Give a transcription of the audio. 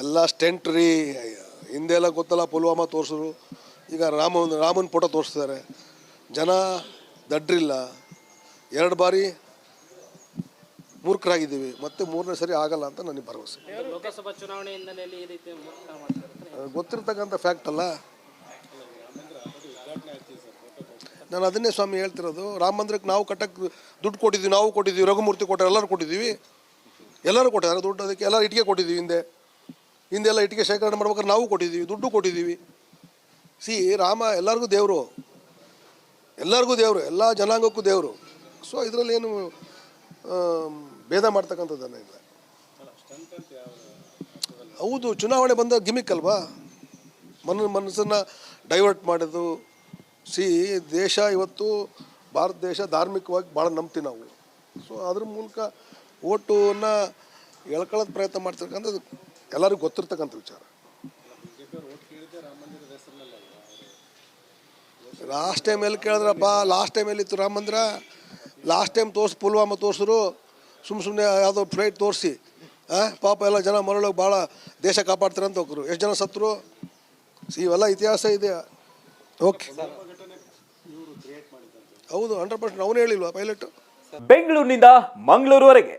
ಎಲ್ಲ ಸ್ಟೆಂಟ್ ರೀ ಹಿಂದೆ ಎಲ್ಲ ಗೊತ್ತಲ್ಲ ಪುಲ್ವಾಮಾ ತೋರಿಸಿದ್ರು. ಈಗ ರಾಮನ್ ರಾಮನ್ ಫೋಟೋ ತೋರಿಸ್ತಾರೆ ಜನ ದಡ್ರಿಲ್ಲ. ಎರಡು ಬಾರಿ ಮೂರ್ಖರಾಗಿದ್ದೀವಿ. ಮತ್ತೆ ಮೂರನೇ ಸರಿ ಆಗಲ್ಲ ಅಂತ ನನಗೆ ಭರವಸೆ. ಲೋಕಸಭಾ ಚುನಾವಣೆ ಗೊತ್ತಿರ್ತಕ್ಕಂಥ ಫ್ಯಾಕ್ಟ್ ಅಲ್ಲ. ನಾನು ಅದನ್ನೇ ಸ್ವಾಮಿ ಹೇಳ್ತಿರೋದು ರಾಮ ಮಂದಿರಕ್ಕೆ ನಾವು ಕಟ್ಟಕ್ಕೆ ದುಡ್ಡು ಕೊಟ್ಟಿದ್ದೀವಿ ನಾವು ಕೊಟ್ಟಿದ್ದೀವಿ ರಘುಮೂರ್ತಿ ಕೊಟ್ಟಾರೆ ಎಲ್ಲರೂ ಕೊಟ್ಟಿದ್ದೀವಿ. ಎಲ್ಲರೂ ಕೊಟ್ಟಿದ್ದಾರೆ ದುಡ್ಡು ಅದಕ್ಕೆ ಎಲ್ಲರೂ ಇಟ್ಟಿಗೆ ಕೊಟ್ಟಿದ್ದೀವಿ ಹಿಂದೆ. ಹಿಂದೆ ಎಲ್ಲ ಇಟ್ಟಿಗೆ ಶೇಖರಣೆ ಮಾಡ್ಬೇಕಾದ್ರೆ ನಾವು ಕೊಟ್ಟಿದ್ದೀವಿ, ದುಡ್ಡು ಕೊಟ್ಟಿದ್ದೀವಿ. ಸಿ ರಾಮ ಎಲ್ಲರಿಗೂ ದೇವರು. ಎಲ್ಲರಿಗೂ ದೇವರು, ಎಲ್ಲ ಜನಾಂಗಕ್ಕೂ ದೇವರು. ಸೊ ಇದರಲ್ಲಿ ಏನು ಭೇದ ಮಾಡ್ತಕ್ಕಂಥದ್ದನ್ನ ಇಲ್ಲ. ಹೌದು, ಚುನಾವಣೆ ಬಂದ ಗಿಮಿಕ್ ಅಲ್ವಾ? ಮನ ಮನಸ್ಸನ್ನು ಡೈವರ್ಟ್ ಮಾಡೋದು ಸಿ ದೇಶ ಇವತ್ತು, ಭಾರತ ದೇಶ ಧಾರ್ಮಿಕವಾಗಿ ಭಾಳ ನಂಬ್ತೀವಿ ನಾವು. ಸೊ ಅದ್ರ ಮೂಲಕ, ಓಟನ್ನು ಎಳ್ಕೊಳ್ಳೋದು ಪ್ರಯತ್ನ ಮಾಡ್ತಿರ್ತಕ್ಕಂಥದ್ದು ಎಲ್ಲರಿಗೂ ಗೊತ್ತಿರ್ತಕ್ಕಂಥ ವಿಚಾರ. ಲಾಸ್ಟ್ ಟೈಮ್ ಎಲ್ಲಿ ಕೇಳಿದ್ರಪ್ಪ? ಲಾಸ್ಟ್ ಟೈಮ್ ಎಲ್ಲಿತ್ತು ರಾಮ ಮಂದಿರ? ಲಾಸ್ಟ್ ಟೈಮ್ ತೋರಿಸಿ ಪುಲ್ವಾಮ ತೋರಿಸಿದ್ರು ಸುಮ್ಮ ಸುಮ್ಮನೆ ಯಾವುದೋ ಫ್ಲೈಟ್ ತೋರಿಸಿ. ಪಾಪ ಎಲ್ಲ ಜನ ಮರಳೋಗಿ ಭಾಳ ದೇಶ ಕಾಪಾಡ್ತಾರೆ ಅಂತ ಹೋಗ್ರು. ಎಷ್ಟು ಜನ ಸತ್ರು? ಇವೆಲ್ಲ ಇತಿಹಾಸ ಇದೆ ಓಕೆ ಹೌದು ಹಂಡ್ರೆಡ್ ಪರ್ಸೆಂಟ್ ಅವನು ಹೇಳಿಲ್ವಾ ಪೈಲಟ್ ಬೆಂಗಳೂರಿನಿಂದ ಮಂಗಳೂರುವರೆಗೆ.